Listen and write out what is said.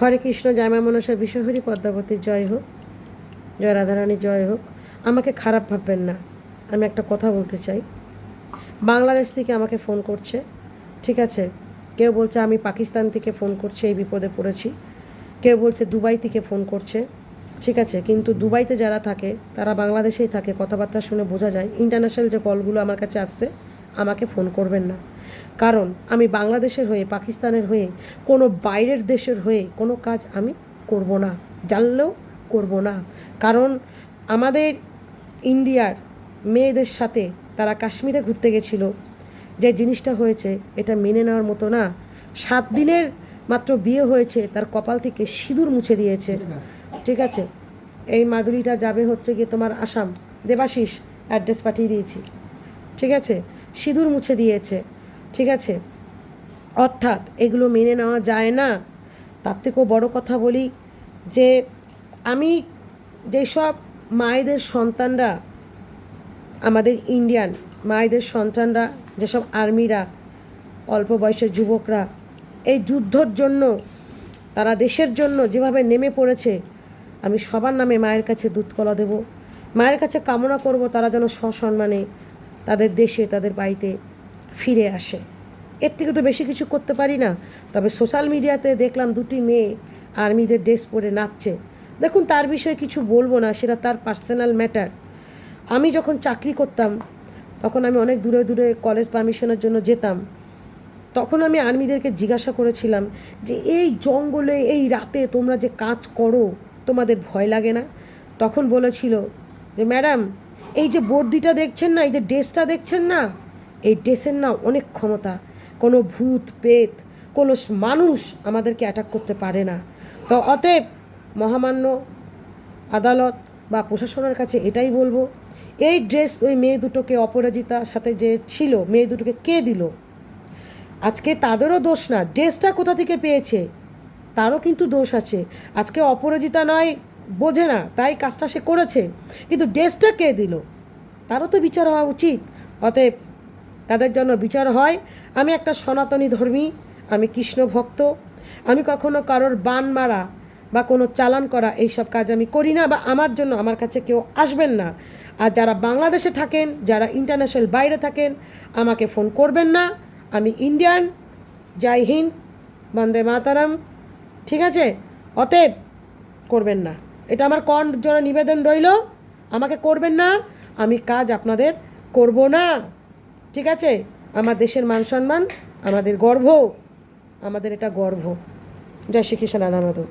হরে কৃষ্ণ, জয় মনসা, বিশ্বহরি পদ্মাবতী, জয় হোক। জয় রাধারানী, জয় হোক। আমাকে খারাপ ভাববেন না। আমি একটা কথা বলতে চাই। বাংলাদেশ থেকে আমাকে ফোন করছে। ঠিক আছে? কেউ বলছে, আমি পাকিস্তান থেকে ফোন করছে, এই বিপদে পড়েছি। কেউ বলছে, দুবাই থেকে ফোন করছে। ঠিক আছে? কিন্তু দুবাইতে যারা থাকে, তারা বাংলাদেশেই থাকে। কথাবার্তা শুনে বোঝা যায়। ইন্টারন্যাশনাল যে কলগুলো আমার কাছে আসছে, আমাকে ফোন করবেন না। কারণ আমি বাংলাদেশের হয়ে, পাকিস্তানের হয়ে, কোনো বাইরের দেশের হয়ে কোনো কাজ আমি করব না, জানলেও করব না। কারণ আমাদের ইন্ডিয়ার মেয়েদের সাথে তারা কাশ্মীরে ঘুরতে গেছিল। যে জিনিসটা হয়েছে, এটা মেনে নেওয়ার মতো না। সাত দিনের মাত্র বিয়ে হয়েছে, তার কপাল থেকে সিঁদুর মুছে দিয়েছে। ঠিক আছে? এই মাদুরিটা যাবে হচ্ছে গিয়ে তোমার আসাম। দেবাশিস, অ্যাড্রেস পাঠিয়ে দিয়েছি। ঠিক আছে? সিঁদুর মুছে দিয়েছে। ঠিক আছে? অর্থাৎ এগুলো মেনে নেওয়া যায় না। তার থেকেও বড় কথা বলি যে, আমি যেসব মায়েদের সন্তানরা, আমাদের ইন্ডিয়ান মায়েদের সন্তানরা, যেসব আর্মিরা, অল্প বয়সের যুবকরা, এই যুদ্ধর জন্য, তারা দেশের জন্য যেভাবে নেমে পড়েছে, আমি সবার নামে মায়ের কাছে দুধকলা দেব। মায়ের কাছে কামনা করব তারা যেন সসম্মানে তাদের দেশে, তাদের বাড়িতে ফিরে আসে। এর থেকে তো বেশি কিছু করতে পারি না। তবে সোশ্যাল মিডিয়াতে দেখলাম দুটি মেয়ে আর্মিদের ড্রেস পরে নাচছে। দেখুন, তার বিষয়ে কিছু বলব না, সেটা তার পার্সোনাল ম্যাটার। আমি যখন চাকরি করতাম, তখন আমি অনেক দূরে দূরে কলেজ পারমিশনের জন্য যেতাম। তখন আমি আর্মিদেরকে জিজ্ঞাসা করেছিলাম যে, এই জঙ্গলে, এই রাতে তোমরা যে কাজ করো, তোমাদের ভয় লাগে না? তখন বলেছিল যে, ম্যাডাম, এই যে বর্দিটা দেখছেন না, এই যে ড্রেসটা দেখছেন না এই ড্রেসের না অনেক ক্ষমতা। কোনো ভূত পেত কোনো মানুষ আমাদেরকে অ্যাটাক করতে পারে না। তো অতএব মহামান্য আদালত বা প্রশাসনের কাছে এটাই বলব, এই ড্রেস ওই মেয়ে দুটোকে অপরাজিতার সাথে যে ছিল, মেয়ে দুটোকে কে দিল? আজকে তাদেরও দোষ না, ড্রেসটা কোথা থেকে পেয়েছে? তারও কিন্তু দোষ আছে। আজকে অপরাজিতা নয়, বোঝে না, তাই কাজটা সে করেছে। কিন্তু ড্রেসটা কে দিল? তারও তো বিচার হওয়া উচিত। অতএব তাদের জন্য বিচার হয়। আমি একটা সনাতনী ধর্মী, আমি কৃষ্ণ ভক্ত। আমি কখনো কারোর বান মারা বা কোনো চালান করা এইসব কাজ আমি করি না বা আমার জন্য আমার কাছে কেউ আসবেন না। আর যারা বাংলাদেশে থাকেন, যারা ইন্টারন্যাশনাল বাইরে থাকেন, আমাকে ফোন করবেন না। আমি ইন্ডিয়ান। জয় হিন্দ। বন্দে মাতারাম। ঠিক আছে? অতএব করবেন না। এটা আমার কন জন্য নিবেদন রইল। আমাকে করবেন না। আমি কাজ আপনাদের করব না। ঠিক আছে? আমার দেশের মান সম্মান, আমাদের গর্ব, আমাদের এটা গর্ব। জয় শ্রীকৃষ্ণ রাধা মাধব